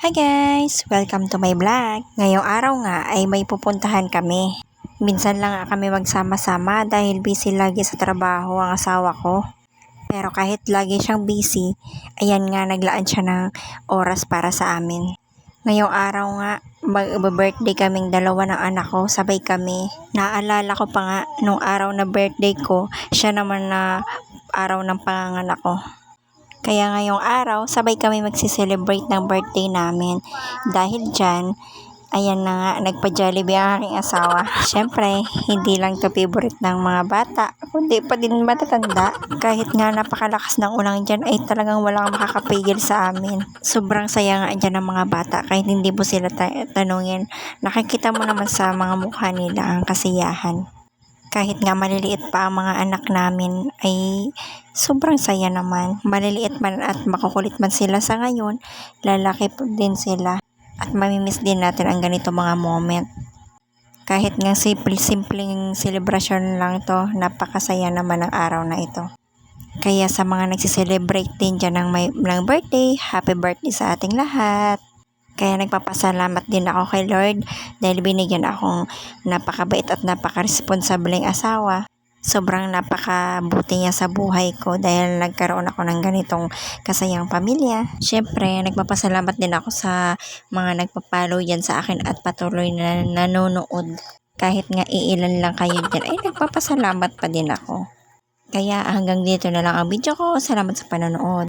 Hi guys! Welcome to my vlog. Ngayong araw nga ay may pupuntahan kami. Minsan lang kami magsama-sama dahil busy lagi sa trabaho ang asawa ko. Pero kahit lagi siyang busy, ayan nga naglaan siya ng oras para sa amin. Ngayong araw nga, mag-birthday kaming dalawa ng anak ko, sabay kami. Naalala ko pa nga, nung araw na birthday ko, siya naman na araw ng panganganak ko. Kaya ngayong araw, sabay kami magsiselebrate ng birthday namin. Dahil dyan, ayan na nga, nagpa-jollibee ang aking asawa. Siyempre, hindi lang to favorite ng mga bata, kundi pa din matatanda. Kahit nga napakalakas ng ulang dyan, ay talagang walang makakapigil sa amin. Sobrang saya nga dyan ng mga bata, kahit hindi mo sila ta- tanungin. Nakikita mo naman sa mga mukha nila ang kasiyahan kahit nga maliliit pa ang mga anak namin ay sobrang saya naman. Maliliit man at makukulit man sila sa ngayon, lalaki din sila at mamimiss din natin ang ganito mga moment. Kahit nga simple, simpleng celebration lang to, napakasaya naman ang araw na ito. Kaya sa mga nagsiselebrate din dyan ng, may, ng birthday, happy birthday sa ating lahat. Kaya nagpapasalamat din ako kay Lord dahil binigyan akong napakabait at napaka-responsableng asawa. Sobrang napakabuti niya sa buhay ko dahil nagkaroon ako ng ganitong kasayang pamilya. Siyempre, nagpapasalamat din ako sa mga nagpapalo yan sa akin at patuloy na nanonood. Kahit nga iilan lang kayo dyan, ay nagpapasalamat pa din ako. Kaya hanggang dito na lang ang video ko. Salamat sa panonood.